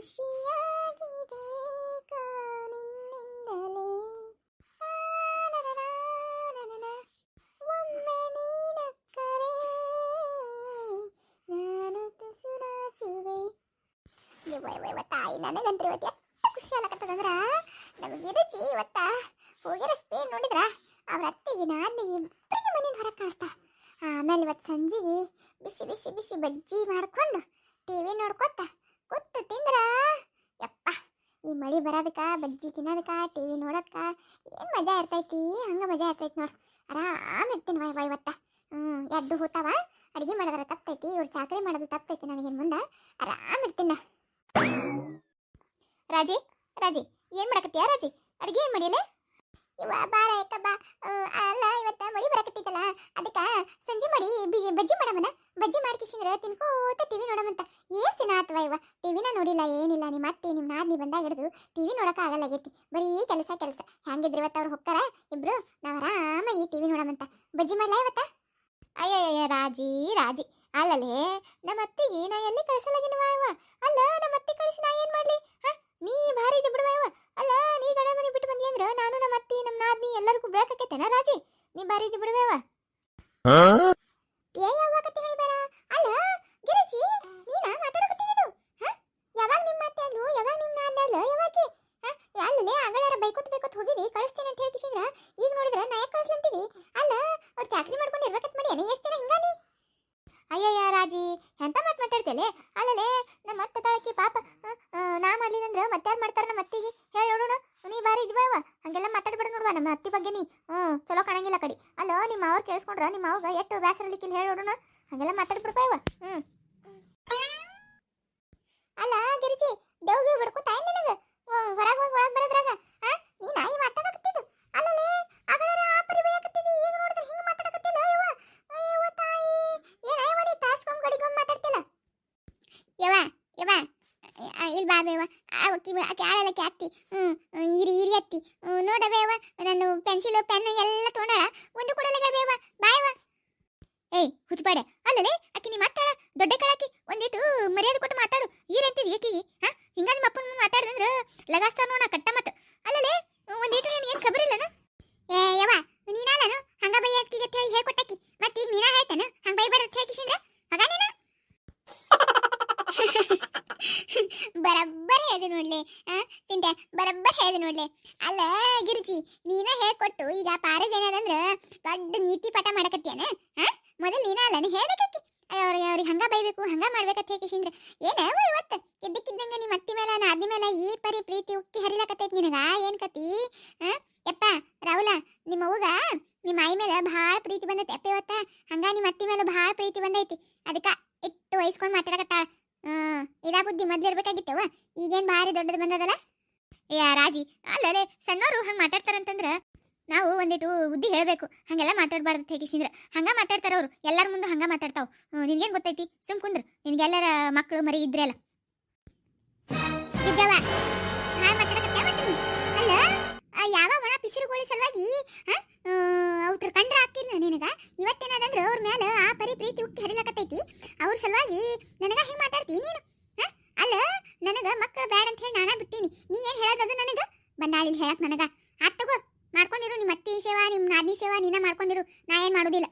ಖುಷಿಯಾಗಿದೆ ನಿನ್ನಿಂದಲೇ. ಒಮ್ಮೆ ನೀನಕ್ಕರೆ ನಾನು ತುಸು ನಾಚುವೆ ಯವ್ವ ತಾಯಿ ನನಗಂತ್ರಿ ಇವತ್ತು ಎಷ್ಟು ಖುಷಿ ಆಗತ್ತದಂದ್ರ ನಮಗೆ ರುಚಿ ಇವತ್ತ ಹೋಗಿರ ಸ್ಪೇನ್ ನೋಡಿದ್ರ ಅವ್ರ ಅತ್ತಿಗೆ ನಾದಿಗೆ ಇಬ್ಬರಿಗೆ ಮನೆಯಿಂದ ಹೊರಗೆ ಕಳಿಸ್ತಾ ಆಮೇಲೆ ಇವತ್ತು ಸಂಜೆಗೆ ಬಿಸಿ ಬಿಸಿ ಬಿಸಿ ಬಜ್ಜಿ ಮಾಡ್ಕೊಂಡು ಟಿವಿ ನೋಡ್ಕೊತ ಕೂತು ತಿಂದ್ರ? ಯಪ್ಪ, ಈ ಮಳಿ ಬರೋದಕ್ಕ, ಬಜ್ಜಿ ತಿನ್ನೋದಕ್ಕ, ಟಿವಿ ನೋಡೋದಕ್ಕ ಏನು ಮಜಾ ಇರ್ತೈತಿ? ಹಂಗೆ ಮಜಾ ಇರ್ತೈತಿ ನೋಡು. ಆರಾಮ್ ಇರ್ತೀನಿ ವೈ ವೈ ಇವತ್ತ ಹ್ಞೂ ಎಡ್ಡು ಹೋತಾವ? ಅಡುಗೆ ಮಾಡೋದ್ರ ತಪ್ಪೈತಿ ಇವ್ರು ಚಾಕರಿ ಮಾಡೋದು ತಪ್ಪೈತಿ ನನಗೇನು ಮುಂದೆ? ಆರಾಮ್ ಇರ್ತೀನಿ ರಾಜಿ ರಾಜಿ, ಏನು ಮಾಡಕತ್ತೀಯ ರಾಜಿ? ಅಡಿಗೆ ಏನು ಮಾಡಿಯಲ್ಲ ಇವ ಬಾರ ಯಾಕ ಆ, ಅಲ್ಲ ಇವತ್ತ ಮಳಿ ಬರಕತ್ತಿತ್ತಲ್ಲ ಅದಕ್ಕ ಸಂಜೆ ಮಾಡಿ ಬಜ್ಜಿ ಮಾಡಮನ. ಬಜ್ಜಿ ಮಾಡ್ಕಿಸಿಂದ್ರ ತಿನ್ಕೋತ ಟಿವಿ ನೋಡಮಂತ. ಏಸ್ ದಿನ ಆತ್ವ ಇವ? ಟಿವಿನ ನೋಡಿಲ್ಲ ಏನಿಲ್ಲ ನಿಮ್ಮ ಅತ್ತೆ ನಿಮ್ಮ ನಾದ್ನಿ ಬಂದಾಗ ಹಿಡಿದು ಟಿವಿ ನೋಡಕ ಆಗಲ್ಲಾಗೈತಿ ಬರೀ ಕೆಲಸ ಕೆಲಸ. ಹೆಂಗಿದ್ರು ಇವತ್ತ ಅವ್ರು ಹೊಕ್ಕಾರ? ಇಬ್ರು ನಾವು ಆರಾಮಾಗಿ ಟಿವಿ ನೋಡಮಂತ. ಬಜ್ಜಿ ಮಾಡ್ಲಾ ಇವತ್ತ? ಅಯ್ಯಯ್ಯ ರಾಜಿ ರಾಜಿ. ಅಲ್ಲಲೇ ನಮ್ಮ ಅತ್ತೆ ನಾ ಎಲ್ಲಿ ಕಳ್ಸಲಾಗಿನವ ಇವ? ಅಲ್ಲ ನಮ್ಮ ಅತ್ತೆ ಕಳಿಸಿ ನಾ ಏನ್ ಮಾಡ್ಲಿ? ಹ? ನೀ ಭಾರಿ ಇದೆ ಬಿಡುವ ಅಲ್ಲ, ನೀ ಗಂಡ ಮನೆ ಬಿಟ್ಟು ಬಂದಿ ಅಂದ್ರ ನಾನು ನಮ್ಮ ಅತ್ತಿ ನಮ್ಮ ನಾದ್ನಿ ಎಲ್ಲರಿಗೂ ಬೆಳಕಕ್ಕೈತೇನ ರಾಜಿ? ನೀ ಭಾರಿ ಇದೆ ಬಿಡುವ ಇವ ಏ ಯಾವ ಕತ್ತಿ ಹೇಳಿದಾರ ಅಲ್ಲ ಗಿರಜಿ ನೀನ ಮಾತಾಡಕತ್ತೀನಿದು ಹ ಯಾವಾಗ ನಿಮ್ಮ ಅತ್ತೆ ಅಂದ್ಲು ಯಾವಾಗ ನಿಮ್ಮ ನಾದ್ನಿ ಅಂದ್ಲು ಯಾವಾಕಿ ಹ ಅಲ್ಲಲೇ ಆಗಳಾರ ಬೈಕೋತ್ ಬೈಕೋತ್ ಹೋಗಿದಿ ಕಳಿಸ್ತೀನಿ ಅಂತ ಹೇಳ್ಕಿಸಿದ್ರ ಈಗ ನೋಡಿದ್ರ ನಾ ಯಾಕೆ ಕಳಿಸ್ಲಂತೀನಿ ಅಲ್ಲ ಅವ್ರು ಚಾಕ್ರಿ ಮಾಡ್ಕೊಂಡು ಇರ್ಬೇಕಂತ ಮಾಡಿ ಏನೇ ಎಷ್ಟು ದಿನ ಹಿಂಗ ನೀ ಅಯ್ಯಯ್ಯ ರಾಜಿ ಎಂತ ಮಾತು ಮಾತಾಡ್ತೇಲೆ ಅಲ್ಲಲೇ ನಮ್ಮ ಅತ್ತೆ ತಾಳಕಿ ಪಾಪ ಆ, ಆ, ನಾ ಮಾಡ್ಲಿಲ್ಲ ಅಂದ್ರೆ ಮತ್ತಾರು ಮಾಡ್ತಾರ ನಮ್ಮ ಅತ್ತಿಗೆ? ಹೇಳಿ ನೋಡೋಣ ನೀ ಬಾರಿ ಅವ ಹಂಗೆಲ್ಲ ಮಾತಾಡ್ಬೇಡ ನೋಡುವ, ನಮ್ಮ ಅತ್ತಿ ಬಗ್ಗೆ ನೀ. ಹ್ಞೂ ಚಲೋ ಕಾಣಂಗಿಲ್ಲ ಕಡಿ. ಅಲ್ಲ ನಿಮ್ಮ ಅವ್ರು ಕೇಳಿಸ್ಕೊಂಡ್ರ? ನಿಮ್ಮ ಅವಾಗ ಎಷ್ಟು ಬೇಸರಲಿಕ್ಕಿಲ್ಲ ಹೇಳಿ ನೋಡೋಣ ಹಂಗೆಲ್ಲ ಮಾತಾಡ್ಬಿಡ್ಪ ಇವ. ಹ್ಞೂ ಅಲ್ಲ, ಗಿರಿಜಿ, ದೇವ್ಗೆ ಬಿಡ್ಕೊತಾ ತಾಯಿ ನಿನಗೆ? ಹೊರಗೆ ಹೋಗಿ, ಒಳಗೆ ಬರೋದ್ರಾಗ? ಆ ನೀ ನಾಯಿ ಮಾತಾಡಕತ್ತಿದ್ದು? ಅಲ್ಲಲೇ ಆಗಲೇ ಆ ಪರಿ ಬೈಯಕತ್ತಿದ್ದಿ? ಈಗ ನೋಡಿದ್ರೆ ಹಿಂಗೆ ಮಾತಾಡಕತ್ತಿಲ್ಲ ಇವ. ಅಯ್ಯವ್ವ ತಾಯಿ ಏನಾಯವ ನೀ ತಾಸ್ಕೊಂಡ್ ಗಡಿಗೊಂಡ್ ಮಾತಾಡ್ತಿಲ್ಲ? ಯವ ಯವ ಇಲ್ಲಿ ಬಾ ಬೇವ ಆಕಿ ಆಕೆ ಆಳಲ್ಲ ಅತ್ತಿ ಹ್ಞೂ ಇರಿ ಇರಿ ಅತ್ತಿ ಹ್ಞೂ ನೋಡ ಬೇವ ನಾನು ಪೆನ್ಸಿಲ್ ಪೆನ್ ಎಲ್ಲ ತೊಗೊಂಡಾಳ, ಒಂದು ಕೊಡಲ್ಲ ಬೇವ ಬಾಯವ ಏಯ್ ಹುಚ್ಚಬೇಡ ಅಲ್ಲಲೇ, ಆಕಿ ನೀ ಮಾತಾಡ, ದೊಡ್ಡ ಕಳಾಕಿ, ಒಂದಿಟ್ಟು ಮರ್ಯಾದೆ ಕೊಟ್ಟು ಮಾತಾಡು ಈರಂತಿದ್ ಏಕಿಗೆ ಹಾ ಹಿಂಗ ನಿಮ್ಮ ಅಪ್ಪನ ಮಾತಾಡ್ದಂದ್ರ ಲಗಾಸ್ತಾರ ನೋಡ ಕಟ್ಟ ಮತ್ ಅಲ್ಲಲೇ ಒಂದಿಟ್ಟು ನಿನ್ ಏನ್ ಖಬರ್ ಇಲ್ಲನ ಏ ಯವ ನೀನಾಲನು ಹಂಗ ಬೈಯಸ್ಕಿಗೆ ಅಂತ ಹೇಳಿ ಹೇಳ್ಕೊಟ್ಟಕಿ ಮತ್ ಈಗ ನೀನ ಹೇಳ್ತಾನ ಹಂಗ ಬೈಬೇಡ ಅಂತ ಹೇಳ್ಕಿಸಿಂದ್ರ ಮಗ ನೀನು ಬರಬ್ಬರ್ ಹೇಳ್ದೆ ನೋಡ್ಲೆ ಆ ಚಿಂಟೆ ಬರಬ್ಬರ್ ಹೇಳ್ದೆ ನೋಡ್ಲೆ ಅಲ್ಲ ಗಿರಿಜಿ, ನೀನ ಹೇಳ್ಕೊಟ್ಟು ಈಗ ಪಾರದ್ ಏನದಂದ್ರ ದೊಡ್ಡ ನೀತಿ ಪಾಠ ಮಾಡಕತ್ತೇನ ಹಾ? ಮೊದಲು ನೀನ ಅಲ್ಲ ಹೇಳ್ಬೇಕಿ ಅವ್ರಿಗೆ ಅವ್ರಿಗೆ ಹಂಗ ಬೈಬೇಕು, ಹಂಗ ಮಾಡ್ಬೇಕತ್ತ ಹೇಳ್ಕಿಸಿಂದ್ರ ಏನವ ಇವತ್ತು? ಇದ್ದಕ್ಕಿದ್ದಂಗೆ ನಿಮ್ಮ ಅತ್ತಿ ಮೇಲೆ ನಾದಿ ಮೇಲೆ ಈ ಪರಿ ಪ್ರೀತಿ ಉಕ್ಕಿ ಹರಿಲಕತ್ತೈತಿ ನಿನಗ, ಏನ್ ಕತಿ? ಯಪ್ಪ, ರಾಹುಲ, ನಿಮ್ಮ ಅವ್ಗ ನಿಮ್ಮ ಆಯಿ ಮೇಲೆ ಭಾಳ ಪ್ರೀತಿ ಬಂದೈತಿ ಅಪ್ಪ ಇವತ್ತ? ಹಂಗ ನಿಮ್ಮ ಅತ್ತಿ ಮೇಲೆ ಭಾಳ ಪ್ರೀತಿ ಬಂದೈತಿ. ನೀನ ಮಾಡ್ಕೊಂಡಿರು, ನಾ ಏನ್ ಮಾಡುದಿಲ್ಲ.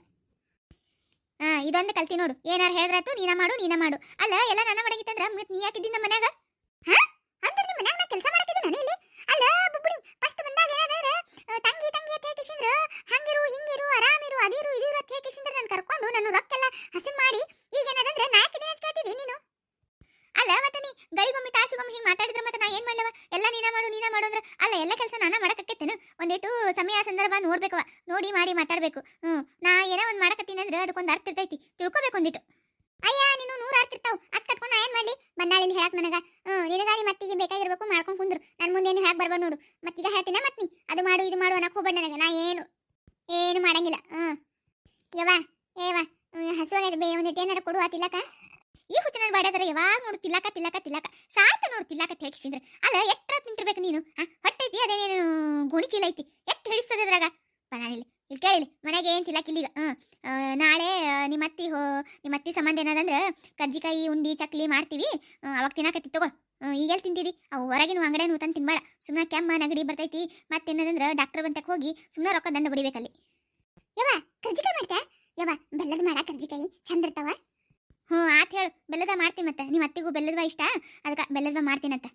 ಹಾ ಇದೊಂದು ಕಲ್ತಿ ನೋಡು. ಏನಾರ ಹೇಳಿದ್ರಾತು ನೀನ ಮಾಡು ನೀನ ಮಾಡು. ಅಲ್ಲ, ಎಲ್ಲ ನನ್ನ ಮಡಗಿತ್ತಂದ್ರ ಮತ್ತೆ ನೀ ಯಾಕಿದ್ದಿ ನಮ್ಮ ಮನ್ಯಾಗ? ಹಾ? ಅಂದ್ರೆ ನಿಮ್ಮ ಮನ್ಯಾಗ ನಾ ಕೆಲಸ ಮಾಡತ್ತಿದ್ದೆ ನಾನು ಇಲ್ಲಿ? ಅಲ್ಲ, ಬುಬ್ಬುಡಿ ಫಸ್ಟ್ ಬಂದಾಗ ಏನಾದ್ರೆ ತಂಗಿ ತಂಗಿ ಅಂತ ಹೇಳ್ಕಿಸಿಂದ್ರ ಹಂಗಿರು, ಹಿಂಗಿರು, ಆರಾಮಿರು, ಅದಿರು, ಇದಿರು ಅಂತ ಹೇಳ್ಕಿಸಿಂದ್ರ ನಾನು ಕರ್ಕೊಂಡು, ನನ್ನ ರೊಕ್ಕೆಲ್ಲ ಹಸಿನ್ ಮಾಡಿ ಈಗ ಏನದಂದ್ರೆ ನಾಲ್ಕು ದಿನ ಕೇಳ್ತಿದ್ದೀನಿ ನೀನು? ಗರಿಗೊಮ್ಮೆ ತಾಸುಗೊಮ್ಮೆ ಹಿಂಗೆ ಮಾತಾಡಿದ್ರೆ ಮತ್ತೆ ನಾ ಏನು ಮಾಡ್ಲವ? ಎಲ್ಲ ನೀನ ಮಾಡು ನೀನ ಮಾಡು ಅಂದ್ರೆ ಅಲ್ಲ, ಎಲ್ಲ ಕೆಲಸ ನಾನ ಮಾಡಕತ್ತೇನು? ಒಂದೇಟು ಸಮಯ ಸಂದರ್ಭ ನೋಡ್ಬೇಕವ ನೋಡಿ, ಮಾಡಿ ಮಾತಾಡಬೇಕು. ಹ್ಞೂ, ನಾ ಏನೋ ಒಂದ್ ಮಾಡಕತ್ತೀನಿ ಅಂದ್ರೆ ಅದಕ್ಕೊಂದು ಅರ್ಥ ಇರ್ತೈತಿ. ತಿಳ್ಕೊಬೇಕು ಒಂದಿಟ್ಟು. ಅಯ್ಯ, ನೀನು ನೂರು ಇರ್ತಾವ್. ಅದ್ ಕಟ್ಕೊಂಡು ನಾ ಏನ್ ಮಾಡ್ಲಿ? ಬಂದಾಳಿ ಇಲ್ಲಿ ಹೇಳಕ್ ನನಗ. ಹ್ಮ್ ನಿನಗಾರಿ ನಿಮ್ಮ ಅತ್ತಿಗೆ ಬೇಕಾಗಿರ್ಬೇಕು, ಮಾಡ್ಕೊಂಡ್ ಕುಂದ್ರು. ನನ್ ಮುಂದೆ ಏನು ಹೇಳಕ್ ಬರ್ಬಾರ್ದು ನೋಡು. ಮತ್ತೀಗ ಹೇಳ್ತೀನಿ ಮತ್ನಿ ಅದು ಮಾಡು, ಇದು ಮಾಡು ಅನ್ನಕ್ ಹೋಗ್ಬೇಡ ನನಗೆ. ನಾ ಏನು ಏನು ಮಾಡಂಗಿಲ್ಲ ಹ್ಮ್ ಯವ್ವ ಏವ ಹಸುವಾಗೈತೆ ಬೇ ಒಂದಿಟ್ಟು ಏನಾರ ಕೊಡು ಆ ತಿಲಕ ಈ ಹುಚ್ಚನ ಬಾಡ್ಯಾದ್ರೆ ಯಾವಾಗ ನೋಡು ತಿಲ್ಲಕ ತಿಲ್ಲಕ ತಿಲ್ಲಕ ಸಾಯ್ತ ನೋಡು ತಿಲ್ಲಕ ಅಲ್ಲ ಎಟ್ರ ತಿಂತಿರ್ಬೇಕು ನೀನು? ಹೊಟ್ಟೆ ಐತಿ ಅದೇನೇನು ಗುಣಿ ಚೀಲ ಐತಿ, ಎಷ್ಟು ಹಿಡಿಸ್ತದೆ ಅದ್ರಾಗ? ಬನಾನಿಲ್ಲ ಇಲ್ಲಿ ಕೇಳಿ ಮನೆಗೆ ಏನು ಈಗ ಆ, ನಾಳೆ ನಿಮ್ಮ ಅತ್ತಿ ಹೋ ನಿಮ್ಮ ಅತ್ತಿ ಸಂಬಂಧ ಏನದಂದ್ರೆ, ಕರ್ಜಿಕಾಯಿ, ಉಂಡಿ, ಚಕ್ಲಿ ಮಾಡ್ತೀವಿ ಅವಾಗ ತಿನ್ನಕತ್ತಿ, ತಗೋ. ಈಗ ತಿಂತೀವಿ ಅವು ಹೊರಗಿನ ಅಂಗಡಿಯನ್ನು ತಂದು ತಿನ್ಬೇಡ. ಸುಮ್ಮನೆ ಕೆಮ್ಮ ನೆಗಡಿ ಬರ್ತೈತಿ ಮತ್ತೆ ಮತ್ತೇನದಂದ್ರೆ ಡಾಕ್ಟರ್ ಬಂತಕ್ಕೆ ಹೋಗಿ ಸುಮ್ಮನೆ ರೊಕ್ಕ ದಂಡ ಬಡಿಬೇಕಲ್ಲಿ ಯವ ಕರ್ಜಿಕಾಯಿ ಮಾಡ್ತಾ ಯವ್ವ, ಬೆಲ್ಲದ ಮಾಡ ಕರ್ಜಿಕಾಯಿ, ಚಂದ ಇರ್ತಾವ? ಹ್ಞೂ ಆತ್ ಹೇಳು, ಬೆಲ್ಲದ ಮಾಡ್ತೀನಿ ಮತ್ತೆ ನಿಮ್ಮ ಅತ್ತಿಗೂ ಬೆಲ್ಲದವ ಇಷ್ಟ ಅದಕ್ಕೆ ಬೆಲ್ಲದ ಮಾಡ್ತೀನಂತ.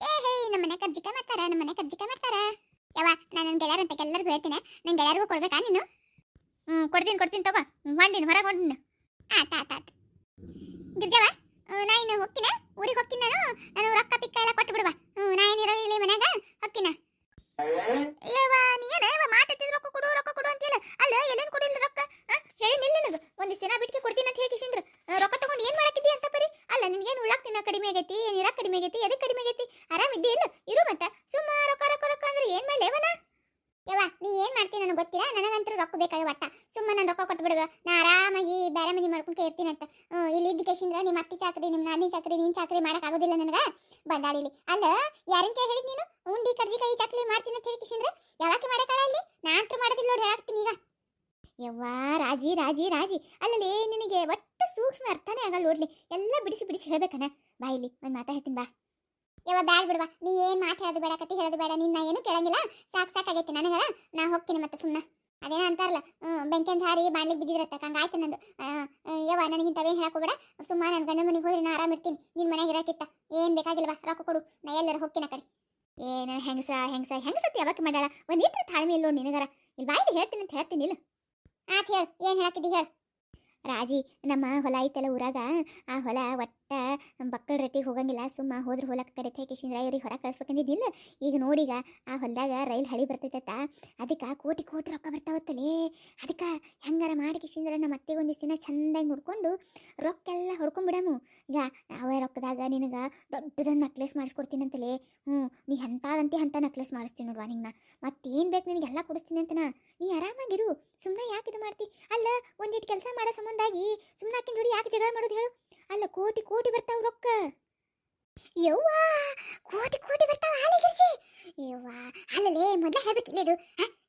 ಏ, ಹೇ ನಮ್ಮ ಮನೆ ಕರ್ಜಿಕಾಯಿ ಮಾಡ್ತಾರ ನಮ್ಮ ಮನೆ ಕರ್ಜಿಕಾಯಿ ಮಾಡ್ತಾರ. ಯವ್ವ, ನಾನು ನನ್ನ ಗೆಳೆಯರಂತ ಎಲ್ಲರಿಗೂ ಹೇಳ್ತೀನಿ. ನನ್ನ ಗೆಳೆಯರಿಗೂ ಕೊಡ್ಬೇಕಾ ನೀನು? ಹ್ಞೂ ಕೊಡ್ತೀನಿ ಕೊಡ್ತೀನಿ ತಗೋ. ಹೊಂಡಿನ ಹೊರಗೆ ಹೊಂಡಿನ ಆತ ಆತ ಆತ. ಗಿರ್ಜವ ನಾ ಇನ್ನು ಹೋಗ್ತೀನ. ಊರಿಗೆ ಹೋಗ್ತೀನಿ ನಾನು. ನಾನು ರೊಕ್ಕ, ಪಿಕ್ಕ ಎಲ್ಲ ಕೊಟ್ಟು ಬಿಡುವ. ಹ್ಞೂ ನಾ ಏನಿರೋ ಇಲ್ಲಿ ಮನ್ಯಾಗ? ಹೋಗ್ತೀನ. ಏವ ನೀ ಏನ ಏವ ಮಾತಾಡ್ತಿದ್ ರೊಕ್ಕ ಕೊಡು ರೊಕ್ಕ ಕೊಡು ಅಂತೀಯಲ್ಲ? ಅಲ್ಲ, ಎಲ್ಲಿಂದ ಕೊಡಿಲ್ಲ ರೊಕ್ಕ? ಹೇಳಿ ನಿಲ್ಲ ನನಗೆ. ಒಂದಿಷ್ಟು ದಿನ ಬಿಟ್ಟು ಕೊಡ್ತೀನಿ ಅಂತ ಹೇಳಿ ಕಿಶಿಂದ್ರ. ರೊಕ್ಕ ತಗೊಂಡು ಏನು ಮಾಡಕ್ಕಿದ್ದೀಯ ಅಂತ ಪರಿ? ಅಲ್ಲ, ನಿನ್ಗೇನು ಉಳ್ಳಾಕ್ ತಿನ್ನ ಕಡಿಮೆ ಆಗೈತಿ? ನೀರ ಕಡಿಮೆ ಆಗೈತಿ? ಎದಕ್ಕೆ ಕಡಿಮೆ ಆಗೈತಿ ಆರಾಮಿದ್ದಿ ಇಲ್ಲ ಇರು ಮತ್ತ ಸುಮ್ಮ ರೊಕ್ಕ ರೊಕ್ಕ ರೊಕ್ಕ ಅಂದ್ರೆ ಏನು ಮಾಡ್ಲಿ ಯವ್ವನ ಯವ್ವ ನೀ ಏನು ಮಾಡ್ತೀನಿ ನನಗೆ ಗೊತ್ತಿಲ್ಲ ನನಗಂತೂ ರೊಕ್ಕ ಬೇಕಾಗಿ ಒಟ್ಟ ಸುಮ್ಮ ನಾನು ರೊಕ್ಕ ಕೊಟ್ಟು ಬಿಡುವ ನಾ ಆರಾಮಾಗಿ ಬೇರೆ ಮನೆ ಮಾಡ್ಕೊಂಡು ಇರ್ತೀನಿ ಅಂತ ಹ್ಞೂ ಇಲ್ಲಿ ಇದ್ದ ಕೇಶಿಂದ್ರ ನಿಮ್ಮ ಅತ್ತಿ ಚಾಕ್ರಿ ನಿಮ್ಮ ನಾದಿನ ಚಾಕ್ರಿ ನೀನು ಚಾಕ್ರಿ ಮಾಡಕ್ ಆಗೋದಿಲ್ಲ ನನಗ? ಬಂದಾಡಿಲಿ ಅಲ್ಲ, ಯಾರನ್ ಕೈ ಹೇಳಿದ್ ನೀನು? ಉಂಡಿ ಕರ್ಜಿಕಾಯಿ ಚಾಕ್ರಿ ಮಾಡ್ತೀನಿ ಅಂತ ಹೇಳಿ ಕಿಶಿಂದ್ರ? ಯಾವಾಕೆ ಮಾಡಕ್ಕಾಗಲ್ಲ ಅಲ್ಲಿ ನಾನ್ ಮಾಡೋದಿಲ್ಲ ನೋಡಿ, ಹೇಳಾಕ್ತೀನಿ ಈಗ. ಯವ್ವಾ, ರಾಜಿ ರಾಜಿ ರಾಜಿ. ಅಲ್ಲಲ್ಲಿ ನಿನಗೆ ಒಟ್ಟು ಸೂಕ್ಷ್ಮ ಅರ್ಥನೇ ಆಗಲ್ಲ ನೋಡ್ಲಿ. ಎಲ್ಲ ಬಿಡಿಸಿ ಬಿಡಿಸಿ ಹೇಳ್ಬೇಕನ? ಬಾ ಇಲ್ಲಿ, ಒಂದು ಮಾತಾ ಹೇಳ್ತೀನಿ, ಬಾ. ಯವ್ವ, ಬ್ಯಾಡ ಬಿಡ್ವಾ. ನೀ ಏನ್ ಮಾತು ಹೇಳೋದು ಬೇಡ, ಕತಿ ಹೇಳೋದು ಬೇಡ. ನಿನ್ನ ಏನು ಕೇಳಂಗಿಲ್ಲ. ಸಾಕ್, ಸಾಕಾಗೈತಿ, ನನಗರ. ನಾ ಹೋಗ್ತೀನಿ ಮತ್ತೆ ಸುಮ್ಮನೆ ಅದೇನ ಅಂತಾರಲ್ಲ ಬೆಂಕಿ ಅಂತ ಹಾರಿ ಬಾಣ್ಲಿಗೆ ಬಿದ್ದಿರತ್ತ ಹಂಗಾಯ್ತು ನಂದು. ಯಾವ ನನಗಿಂತ ಯವ್ವ ನನಗಿಂತವೇನು ಹೇಳಕೋಬೇಡ ಸುಮ್ಮನೆ ನನ್ನ ಗಂಡ ಮನೆಗೆ ಹೋದ್ರೆ ನಾ ಆರಾಮ್ ಇರ್ತೀನಿ. ನಿನ್ನ ಮನೆಗೆ ಇರಕ್ಕಿತ್ತ ಏನು ಬೇಕಾಗಿಲ್ವಾ ರೊಕ್ಕ ಕೊಡು. ನಾ ಎಲ್ಲರ ಹೋಗ್ತೀನಿ ಆ ಕಡೆ. ಏನ ಹೆಂಗಸ ಹೆಂಗಸ ಹೆಂಗಸತಿ ಯಾವಾಗ ಮಾಡ್ಯಾಳ? ಒಂದಿಟ್ಟು ತಾಳ್ಮೆ ಇಲ್ಲೋ ನಿನಗರ? ಇಲ್ಲಿ ಬಾಯಿಗೆ ಹೇಳ್ತೀನಿ ಅಂತ ಹೇಳ್ತೀನಿ ಇಲ್ಲ ಆತ್ ಹೇಳು ಏನು ಹೇಳಕ್ಕಿದ್ದಿ ಹೇಳು. ರಾಜಿ, ನಮ್ಮ ಹೊಲ ಐತಲ್ಲ ಊರಾಗ? ಆ ಹೊಲ ಒಟ್ಟ ಬಕ್ಕಳ ರತಿ ಹೋಗಂಗಿಲ್ಲ, ಸುಮ್ಮ ಹೋದ್ರ ಹೊಲಕ್ಕೆ ಕಡೆ ತೇಕಿಸಿಂದ್ರ ಇವ್ರಿಗೆ ಹೊರ ಕಳಿಸ್ಬೇಕಂದಿದ್ದಿಲ್ಲ. ಈಗ ನೋಡಿಗ ಆ ಹೊಲದಾಗ ರೈಲ್ ಹಳಿ ಬರ್ತೈತತ್ತ ಅದಕ್ಕೆ ಕೋಟಿ ಕೋಟಿ ರೊಕ್ಕ ಬರ್ತಾವತ್ತಲೇ? ಅದಕ್ಕೆ ಹೆಂಗಾರ ಮಾಡಿ ಕಿಸಿಂದ್ರ ನಮ್ಮ ಅತ್ತೆಗೆ ಒಂದಿಷ್ಟು ದಿನ ಚಂದಾಗಿ ನೋಡ್ಕೊಂಡು ರೊಕ್ಕ ಎಲ್ಲ ಹೊಡ್ಕೊಂಡ್ಬಿಡಮು ಈಗ ಯಾವ ರೊಕ್ಕದಾಗ ನಿನಗೆ ದೊಡ್ಡದೊಂದು ನಕ್ಲೆಸ್ ಮಾಡಿಸ್ಕೊಡ್ತೀನಂತಲೇ? ಹ್ಞೂ ನೀ ಎಂಥದಂತೆ ಅಂಥ ನಕ್ಲೆಸ್ ಮಾಡಿಸ್ತೀನಿ ನೋಡುವ ನಿನ್ನ ಮತ್ತೇನು ಬೇಕು ನಿನಗೆಲ್ಲ ಕೊಡಿಸ್ತೀನಿ ಅಂತನ ನೀ ಆರಾಮಾಗಿರು ಸುಮ್ಮನೆ ಯಾಕೆ ಇದು ಮಾಡ್ತಿ? ಅಲ್ಲ ಒಂದಿಟ್ಟು ಕೆಲಸ ಮಾಡೋ ಸಂಬಂಧಾಗಿ ಸುಮ್ಮನೆ ಆಕಿನ ಜೋಡಿ ಯಾಕೆ ಜಗಳ ಮಾಡೋದು ಹೇಳು. ಅಲ್ಲ ಕೋಟಿ ಕೋಟಿ ಬರ್ತಾವ ರೊಕ್ಕ. ಯವ್ವ, ಕೋಟಿ ಕೋಟಿ ಬರ್ತಾವ ಹಾಲಿಗಿರ್ಜಿ ಯವ್ವ ಅಲ್ಲಲೇ ಮೊದಲೇ ಹೇಳ್ಬೇಕಿಲ್ಲ ಇದು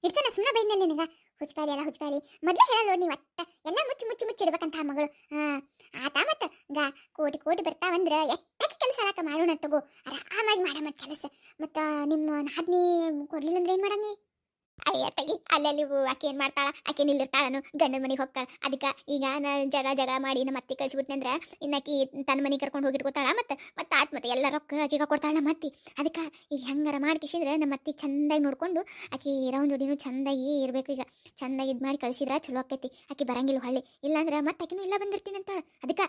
ಇರ್ತಾನ ಸುಮ್ಮನೆ ಬೈದ್ನಲ್ಲಿ ನಿನಗ? ಹುಚ್ಪಾಲಿ ಅಲ್ಲ ಹುಚ್ಪಾಲಿ. ಮೊದಲೇ ಹೇಳಲ್ಲ ನೀ ಒಟ್ಟ ಎಲ್ಲ ಮುಚ್ಚಿ ಮುಚ್ಚಿ ಮುಚ್ಚಿ ಇಡ್ಬೇಕಂತ ಮಗಳು. ಆ ಆತ ಮತ್ತ ಗಾ ಕೋಟಿ ಕೋಟಿ ಬರ್ತಾವಂದ್ರ ಎಟ್ಟಕ್ಕೆ ಕೆಲಸ ಹಾಕ ಮಾಡೋಣ ತಗೋ. ಆರಾಮಾಗಿ ಮಾಡಮ್ಮ ಕೆಲಸ. ಮತ್ತ ನಿಮ್ಮ ನಾದ್ನಿ ಕೊಡ್ಲಿಲ್ಲ ಅಂದ್ರೆ ಏನು ಮಾಡಂಗಿ ಅಯ್ಯ ತಗಿ ಅಲ್ಲಲ್ಲಿ ಆಕೆ ಏನ್ ಮಾಡ್ತಾಳ? ಆಕೆ ನಿಲ್ಲಿರ್ತಾಳನು, ಗಂಡನ ಮನೆಗೆ ಹೋಗ್ತಾಳ. ಅದಕ್ಕೆ ಈಗ ನಾನು ಜಗ ಜಗ ಮಾಡಿ ನಮ್ಮ ಅತ್ತೆ ಕಳ್ಸಿಬಿಟ್ನಂದ್ರ ಇನ್ನಾಕಿ ತನ್ನ ಮನೆಗೆ ಕರ್ಕೊಂಡು ಹೋಗಿಟ್ಕೋತಾಳ, ಮತ್ತೆ ಮತ್ತೆ ಆತ್ ಮತ್ತೆ ಎಲ್ಲ ರೊಕ್ಕ ಆಕೆಗೆ ಕೊಡ್ತಾಳ ನಮ್ಮ ಅತ್ತಿ. ಅದಕ್ಕೆ ಈಗ ಹೆಂಗಾರ ಮಾಡ್ಕಿಸಿದ್ರೆ ನಮ್ಮ ಅತ್ತೆ ಚಂದಾಗಿ ನೋಡ್ಕೊಂಡು ಆಕೆ ರೌಂಡ್ ಜೋಡಿನೂ ಚಂದಾಗಿ ಇರಬೇಕು ಈಗ. ಚಂದಾಗಿ ಇದು ಮಾಡಿ ಕಳ್ಸಿದ್ರ ಚಲೋ ಆಕೈತಿ. ಆಕೆ ಬರಂಗಿಲ್ಲ ಹೊಳ್ಳಿ. ಇಲ್ಲಾಂದ್ರೆ ಮತ್ತೆ ಆಕೆನೂ ಇಲ್ಲ ಬಂದಿರ್ತೀನಿ ಅಂತಾಳ ಅದಕ್ಕೆ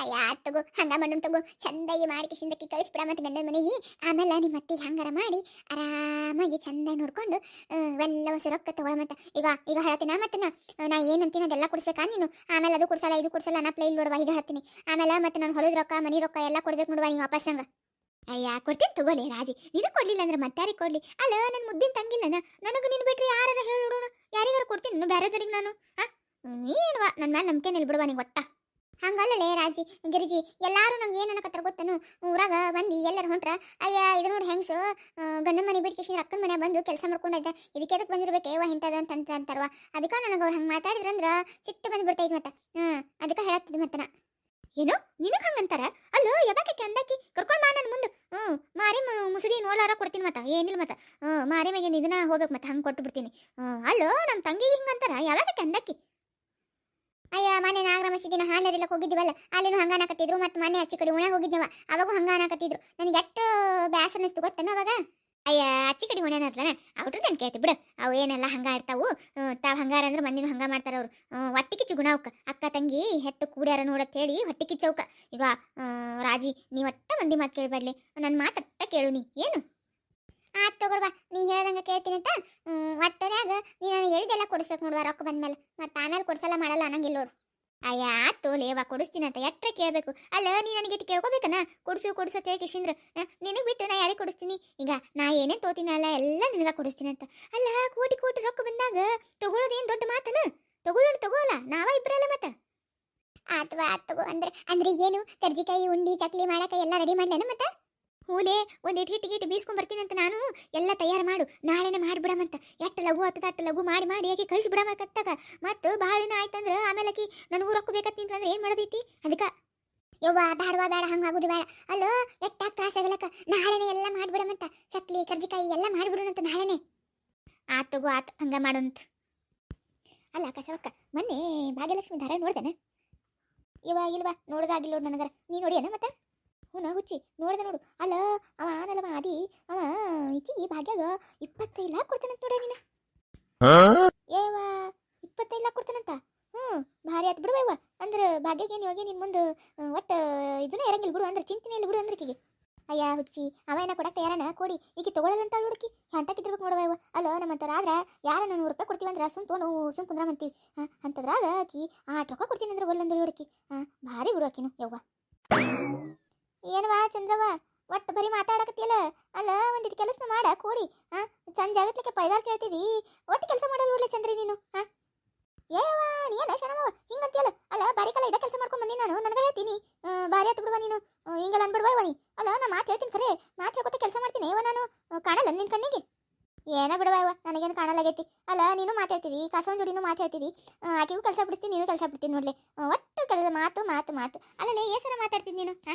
ಅಯ್ಯ, ತಗೋ, ಹಂಗ ಮಾಡೋಣ ತಗೋ. ಚಂದಾಗಿ ಮಾಡಿ ಕಿಸಿಂದಕ್ಕೆ ಕಳಿಸ್ಬಿಡ ಮತ್ತೆ ಗಂಡನ ಮನೆಗೆ. ಆಮೇಲೆ ನಿಮ್ಮ ಅತ್ತಿ ಹಂಗಾರ ಮಾಡಿ ಆರಾಮಾಗಿ ಚಂದ ನೋಡ್ಕೊಂಡು ಎಲ್ಲ ಹೊಸ ರೊಕ್ಕ ತಗೊಳ ಮತ್ತೆ. ಈಗ ಈಗ ಹೇಳ್ತೀನಿ ಮತ್ತೆ ನಾ? ನಾ ಏನಂತೀನಿ ಅದೆಲ್ಲ ಕೊಡಿಸ್ಬೇಕಾ ನೀನು? ಆಮೇಲೆ ಅದು ಕೊಡ್ಸಲ್ಲ, ಇದು ಕೊಡ್ಸಲ್ಲ, ನಾ ಪ್ಲೇ ನೋಡುವ ಈಗ ಹೇಳ್ತೀನಿ. ಆಮೇಲೆ ಮತ್ತೆ ನಾನು ಹೊಲದ ರೊಕ್ಕ, ಮನಿ ರೊಕ್ಕ ಎಲ್ಲ ಕೊಡ್ಬೇಕು ನೋಡುವ ನೀವು ವಾಪಸ್ ಹಂಗ. ಅಯ್ಯ, ಕೊಡ್ತೀನಿ ತಗೋಲೆ ರಾಜಿ. ನೀನು ಕೊಡ್ಲಿಲ್ಲ ಅಂದ್ರೆ ಮತ್ತಾರಿಗೆ ಕೊಡ್ಲಿ. ಅಲ್ಲ ನನ್ನ ಮುದ್ದಿನ ತಂಗಿಲ್ಲನ? ನನಗೂ ನೀನು ಬಿಟ್ರೆ ಯಾರು ಹೇಳಿ ನೋಡೋಣ? ಯಾರಿಗಾರು ಕೊಡ್ತೀನಿ? ಬೇರೆದವ್ರಿಗೆ ನಾನು? ಹಾ ನೀನು ನನ್ನ ಮೇಲೆ ನಂಬಿಕೆ ನಿಲ್ಬಿಡುವ ನಿಂಗೆ ಒಟ್ಟ. ಹಂಗಲ್ಲಲೇ ರಾಜಿ, ಗಿರಿಜಿ, ಎಲ್ಲರೂ ನಂಗೆ ಏನು ಅನ್ನಕತ್ತಾರ ಗೊತ್ತನು? ಊರಾಗ ಬಂದು ಎಲ್ಲರೂ ಹೊಂಟ್ರ, ಅಯ್ಯ, ಇದು ನೋಡಿ ಹೆಂಗ್ಸು? ಗಂಡನ ಮನೆ ಬಿಟ್ಟು ಅಕ್ಕನ ಮನೆ ಬಂದು ಕೆಲಸ ಮಾಡ್ಕೊಂಡೈತೆ ಇದಕ್ಕೆ ಎದಕ್ಕೆ ಬಂದಿರ್ಬೇಕು? ಏವ ಇಂಥದ್ದು ಅಂತ ಅಂತ ಅಂತಾರವ? ಅದಕ್ಕೆ ನನಗೆ ಅವ್ರು ಹಂಗೆ ಮಾತಾಡಿದ್ರಂದ್ರ ಚಿಟ್ಟು ಬಂದು ಬಿಡ್ತೈತಿ ಮತ್ತೆ. ಹ್ಞೂ ಅದಕ್ಕೆ ಹೇಳತ್ತಿದ್ ಮತ್ತೆ ನಾ ಏನು? ನಿನಗೆ ಹಂಗಂತಾರ ಅಲ್ಲೋ ಯಾಕೆ ಅಂದಾಕಿ? ಕರ್ಕೊಂಡು ಬಾ ನನ್ನ ಮುಂದೆ. ಹ್ಞೂ, ಮಾರಿ ಮುಸುಡಿ ನೋಡ್ಲಾರ ಕೊಡ್ತೀನಿ ಮತ್ತೆ. ಏನಿಲ್ಲ ಮತ್ತೆ. ಹ್ಞೂ, ಮಾರಿ ಮ್ಯಾಗೇನು ಇದನ್ನ ಹೋಗ್ಬೇಕು ಮತ್ತೆ. ಹಂಗೆ ಕೊಟ್ಟು ಬಿಡ್ತೀನಿ ಹ್ಞೂ, ಅಲ್ಲೋ ನಮ್ಮ ತಂಗಿಗೆ ಹಿಂಗಂತಾರ ಯಾವಾಗ ಅಂದಾಕಿ? ಅಯ್ಯ ಮನೆ ನಾಗರಾಮ ದಿನ ಹಾಲರಿಲ್ಲ ಹೋಗಿದ್ವಲ್ಲ ಅಲ್ಲಿನೂ ಹಂಗ ಅನ್ನಕತ್ತಿದ್ರು ಮತ್ತೆ ಮನೆ ಅಚ್ಚಿ ಕಡೆ ಉಣ್ಯಾಗ ಹೋಗಿದ್ನವ, ಅವಾಗೂ ಹಂಗ ಅನ್ನಕತ್ತಿದ್ರು ನನಗೆ ಎಷ್ಟು ಬೇಸರ ಅನಿಸ್ತು ಗೊತ್ತೇನ ಅವಾಗ? ಅಯ್ಯ, ಅಚ್ಚಿ ಕಡೆ ಉಣ್ಯಾನ ಅದ್ರನ ಅವ್ರದ್ದು ನಾನು ಕೇಳ್ತಿ ಬಿಡು, ಅವು ಏನೆಲ್ಲ ಹಂಗ ಇರ್ತಾವು ತಾವು ಹಂಗಾರ ಅಂದ್ರೆ ಮಂದಿನೂ ಹಂಗ ಮಾಡ್ತಾರ ಅವ್ರು. ಹೊಟ್ಟೆ ಕಿಚ್ಚು ಗುಣ ಅವಕ್ಕ ಅಕ್ಕ ತಂಗಿ ಹೆತ್ತು ಕೂಡ್ಯಾರ ನೋಡತ್ ಹೇಳಿ ಹೊಟ್ಟಿ ಕಿಚ್ಚವಕ್ಕ ಈಗ ರಾಜಿ, ನೀ ಒಟ್ಟ ಮಂದಿ ಮಾತು ಕೇಳಬೇಡ್ಲಿ ನನ್ನ ಮಾತು ಅಟ್ಟ ಕೇಳು ನೀ, ಏನು? ಆತ್ ತಗೋರ್ಬಾ ನೀ ಹೇಳ್ದಂಗ ಕೇಳ್ತೀನಿ ಅಂತ ಒಟ್ಟನ್ಯಾಗ ನೀ ನಾನು ಹೇಳಿದೆಲ್ಲ ಕೊಡಿಸ್ಬೇಕು ನೋಡುವ ರೊಕ್ಕ ಬಂದ್ಮೇಲೆ. ಮತ್ತೆ ಆಮೇಲೆ ಕೊಡ್ಸಲ್ಲ ಮಾಡಲ್ಲ ಅನ್ನಂಗಿಲ್ಲ ನೋಡು ಅಯ್ಯ, ಆತು ಲೇವ ಕೊಡಿಸ್ತೀನಿ ಅಂತ ಎಟ್ರೆ ಕೇಳಬೇಕು. ಅಲ್ಲ, ನೀ ನನಗೆ ಇಟ್ಟು ಕೇಳ್ಕೊಬೇಕನ? ಕೊಡಿಸು ಕೊಡಿಸು ಅಂತ ಕಿಶಿಂದ್ರ. ನಿನಗೆ ಬಿಟ್ಟು ನಾ ಯಾರಿಗೆ ಕೊಡಿಸ್ತೀನಿ? ಈಗ ನಾ ಏನೇನು ತೋತೀನಿ ಅಲ್ಲ, ಎಲ್ಲ ನಿನಗೆ ಕೊಡಿಸ್ತೀನಿ ಅಂತ. ಅಲ್ಲ, ಕೋಟಿ ಕೋಟಿ ರೊಕ್ಕ ಬಂದಾಗ ತಗೊಳ್ಳೋದೇನು ದೊಡ್ಡ ಮಾತನ? ತಗೊಳ್ಳೋಣ ತಗೋಲ್ಲ, ನಾವ ಇಬ್ಬರಲ್ಲ ಮತ್ತ. ಆತ್ವಾ ಆತ್ ತಗೋ. ಅಂದ್ರೆ ಅಂದ್ರೆ ಏನು? ಕರ್ಜಿಕಾಯಿ, ಉಂಡಿ, ಚಕ್ಲಿ ಮಾಡಕ ಎಲ್ಲ ರೆಡಿ ಮಾಡ್ಲೇನ ಮತ್ತ? ಒಂದ್ ಇಟ್ ಹಿಟ್ಟು ಗಿಟ್ಟು ಬೀಸ್ಕೊಂಡ್ ಅಂತ ನಾನು? ಎಲ್ಲ ತಯಾರು ಮಾಡು, ನಾಳೆನೆ ಮಾಡ್ಬಿಡಮಂತ. ಎಟ್ಟ ಲಘು ಹತ್ತದ ಅಟ್ಟು ಲಘು ಮಾಡಿ ಮಾಡಿ ಆಕೆ ಕಳಿಸ್ಬಿಡಮಕತ್ತಾಗ ಮತ್ತು ಭಾಳ ದಿನ ಆಯ್ತಂದ್ರೆ ಆಮೇಲೆ ನನಗೂ ರೊಕ್ಕ ಬೇಕತ್ತಿ ಅಂತಂದ್ರೆ ಏನು ಮಾಡೋದೈತಿ? ಅದಕ್ಕೆ. ಯವ್ವ ಬೇಡವಾ ಬೇಡ ಹಂಗ ಆಗುದು ಬೇಡ ಅಲ್ಲೋ ಎಟ್ಟಾಗ ತ್ರಾಸ ಆಗಲಕ್ಕ. ನಾಳೆನೆ ಎಲ್ಲ ಮಾಡ್ಬಿಡಮಂತ. ಚಕ್ಲಿ, ಕರ್ಜಿಕಾಯಿ ಎಲ್ಲ ಮಾಡಿಬಿಡೋಣಂತ ನಾಳೆನೆ. ಆತ್ ತಗೋ, ಆತ್, ಹಂಗ ಮಾಡೋಣಂತ. ಅಲ್ಲ ಕಸವಕ್ಕ ಮೊನ್ನೆ ಭಾಗ್ಯಲಕ್ಷ್ಮಿ ಧಾರ ನೋಡ್ದೇನೆ? ಇವ ಇಲ್ವಾ ನೋಡ್ದಾಗಿಲ್ಲ ನೋಡು ನನಗರ. ನೀ ನೋಡಿಯನ ಮತ್ತೆ? ಹ್ಞೂ ಹುಚ್ಚಿ, ನೋಡಿದೆ ನೋಡು. ಅಲ್ಲ, ಅವ ಆನಲ್ಲವ ಆದಿ, ಅವ ಈಚಿಗೆ ಭಾಗ್ಯಾಗ ಇಪ್ಪತ್ತೈದು ಲಾಕ್ ಕೊಡ್ತಾನಂತ ನೋಡ ನೀನು. ಏವ ಇಪ್ಪತ್ತೈದು ಲಾಕ್ ಕೊಡ್ತಾನಂತ? ಹ್ಞೂ, ಭಾರಿ ಆತ್ ಬಿಡುವ ಇವ ಅಂದ್ರೆ ಭಾಗ್ಯಗೆ ಇವಾಗ ನಿನ್ ಮುಂದೆ ಒಟ್ಟು ಇದನ್ನೇ ಇರಂಗಿಲ್ಲ ಬಿಡು, ಅಂದ್ರೆ ಚಿಂತನೆ ಇಲ್ಲ ಬಿಡು ಅಂದ್ರೆ ಈಕಿಗೆ. ಅಯ್ಯ ಹುಚ್ಚಿ, ಅವ ಏನ ಕೊಡಕ್ಕೆ ಯಾರನ ಕೊಡಿ ಈಗ ಅಂತ ಹುಡುಕಿ. ಎಂತಕ್ಕಿದ್ರಬೇಕು ನೋಡುವ ಇವ ಅಲ್ಲ ನಮ್ಮಂತರ ಆದ್ರೆ ಯಾರ ನೂರು ರೂಪಾಯಿ ಕೊಡ್ತೀವಿ ಅಂದ್ರೆ ಸುಮ್ ತೊಗೊಂಡು ಸುಮ್ ಕುಂದ್ರಾಮಂತೀವಿ ಹಾಂ, ಅಂತದ್ರಾಗ ಆಕಿ ಆಟ್ ರೊಕ್ಕ ಕೊಡ್ತೀನಿ ಅಂದ್ರೆ ಒಲ್ಲಂದ್ರೆ ಹುಡುಕಿ. ಹಾಂ, ಭಾರಿ ಬಿಡು ಆಕಿನು, ಯವ್ವ. ಏನವಾ ಚಂದ್ರವ್ವ? ಒಟ್ಟು ಬರೀ ಮಾತಾಡಕತ್ತಿಯಲ್ಲ? ಅಲ್ಲ ಒಂದಿಟ್ಟು ಕೆಲಸ ಮಾಡ ಕೂಡಿ. ಹಾ ಚಂದ ಜಾಗತ್ಲಿಕ್ಕೆ ಪೈದಾರ್ ಕೇಳ್ತಿದಿ? ಒಟ್ಟು ಕೆಲಸ ಮಾಡಲ್ಲ ನೋಡ್ಲಿ ಚಂದ್ರಿ ನೀನು ಹಾ ಏವ ನೀನ ಶಣಮವ ಹಿಂಗಂತಿಯಲ್ಲ? ಅಲ್ಲ ಬಾರಿ ಕಾಲ ಇದ ಕೆಲಸ ಮಾಡ್ಕೊಂಡ್ ಬಂದಿ ನಾನು ನನಗೆ ಹೇಳ್ತೀನಿ. ಬಾರಿ ಹತ್ತು ಬಿಡುವ ನೀನು. ಹಿಂಗೆಲ್ಲ ಅನ್ಬಿಡುವ ನೀ? ಅಲ್ಲ ನಾ ಮಾತು ಹೇಳ್ತೀನಿ ಖರೆ ಮಾತು ಹೇಳ್ಕೊತ ಕೆಲಸ ಮಾಡ್ತೀನಿ ಏವ ನಾನು. ಕಾಣಲ್ಲ ನಿನ್ ಕಣ್ಣಿಗೆ? ಏನ ಬಿಡುವ ಇವ ನನಗೇನು ಕಾಣಲಾಗೈತಿ? ಅಲ್ಲ ನೀನು ಮಾತಾಡ್ತಿದಿ ಕಸವನ್ ಜೋಡಿನೂ ಮಾತು ಆ, ಆಕೆಗೂ ಕೆಲಸ ಬಿಡ್ತೀನಿ ನೀನು ಕೆಲಸ ಬಿಡ್ತೀನಿ ನೋಡ್ಲಿ. ಒಟ್ಟು ಕೆಲಸ ಮಾತು ಮಾತು ಮಾತು. ಅಲ್ಲೇ ಏಸರ ಮಾತಾಡ್ತೀನಿ ನೀನು ಹಾ